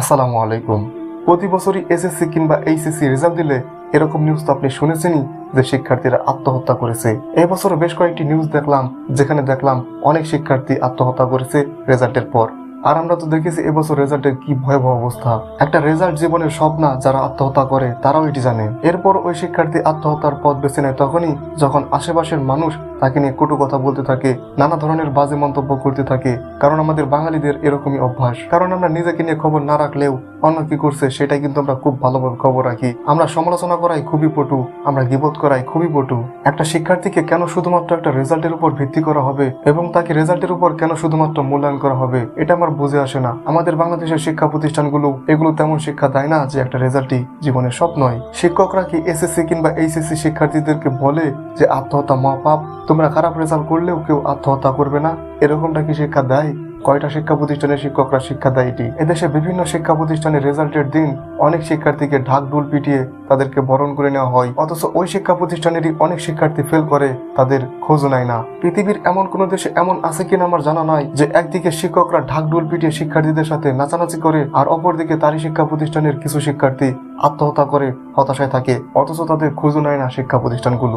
আসসালামু আলাইকুম। প্রতি বছরই এসএসসি কিংবা এইচএসসি রেজাল্ট দিলে এরকম নিউজ তো আপনি শুনেছেনই যে শিক্ষার্থীরা আত্মহত্যা করেছে। এবছর বেশ কয়েকটি নিউজ দেখলাম, যেখানে দেখলাম অনেক শিক্ষার্থী আত্মহত্যা করেছে রেজাল্টের পর। আর আমরা তো দেখেছি এবছর রেজাল্টের কি ভয়াবহ অবস্থা। একটা রেজাল্ট জীবনের সব না যারা আত্মহত্যা করে, তারাও এটি জানে। এরপর ওই শিক্ষার্থী আত্মহত্যার পথ বেছে নেয় তখনই যখন আশেপাশের মানুষ তাকে নিয়ে কটু কথা বলতে থাকে, নানা ধরনের বাজে মন্তব্য করতে থাকে, কারণ আমাদের বাঙালিদের এরকমই অভ্যাস। কারণ আমরা নিজেকে নিয়ে খবর না রাখলেও অন্য কি করছে, সেটাই কিন্তু আমরা খুব ভালোভাবে খবর রাখি। আমরা সমালোচনা করাই খুবই পটু, আমরা গিবোধ করাই খুবই পটু। একটা শিক্ষার্থীকে কেন শুধুমাত্র একটা রেজাল্টের উপর ভিত্তি করা হবে এবং তাকে রেজাল্টের উপর কেন শুধুমাত্র মূল্যায়ন করা হবে, এটা আমার বুঝে আসে না। আমাদের বাংলাদেশের শিক্ষা প্রতিষ্ঠানগুলো এগুলো তেমন শিক্ষা দেয় না যে একটা রেজাল্টই জীবনের সব নয় শিক্ষকরা কি এসএসসি কিংবা এইচএসসি শিক্ষার্থীদেরকে বলে যে আত্মহত্যা মহাপাপ? তোমরা খারাপ রেজাল্ট করলেও কেউ আত্মহত্যা করবে না। এরকমটা কি শিক্ষা দেয়? কয়টা শিক্ষা প্রতিষ্ঠানের শিক্ষকরা শিক্ষা দেয় এটি? এদেশে বিভিন্ন শিক্ষা প্রতিষ্ঠানের রেজাল্টের দিন অনেক শিক্ষার্থীকে ঢাক ঢোল পিটিয়ে তাদেরকে বরণ করে নেওয়া হয়। অথচ ওই শিক্ষা প্রতিষ্ঠানেরই অনেক শিক্ষার্থী ফেল করে, তাদের খোঁজ নেয় না। পৃথিবীর এমন কোন দেশে এমন আছে কিনা আমার জানা নাই যে একদিকে শিক্ষকরা ঢাক ঢোল পিটিয়ে শিক্ষার্থীদের সাথে নাচানাচি করে, আর অপরদিকে তারই শিক্ষা প্রতিষ্ঠানের কিছু শিক্ষার্থী আত্মহত্যা করে, হতাশায় থাকে। অথচ তাদের খোঁজ নেয় না শিক্ষা প্রতিষ্ঠানগুলো।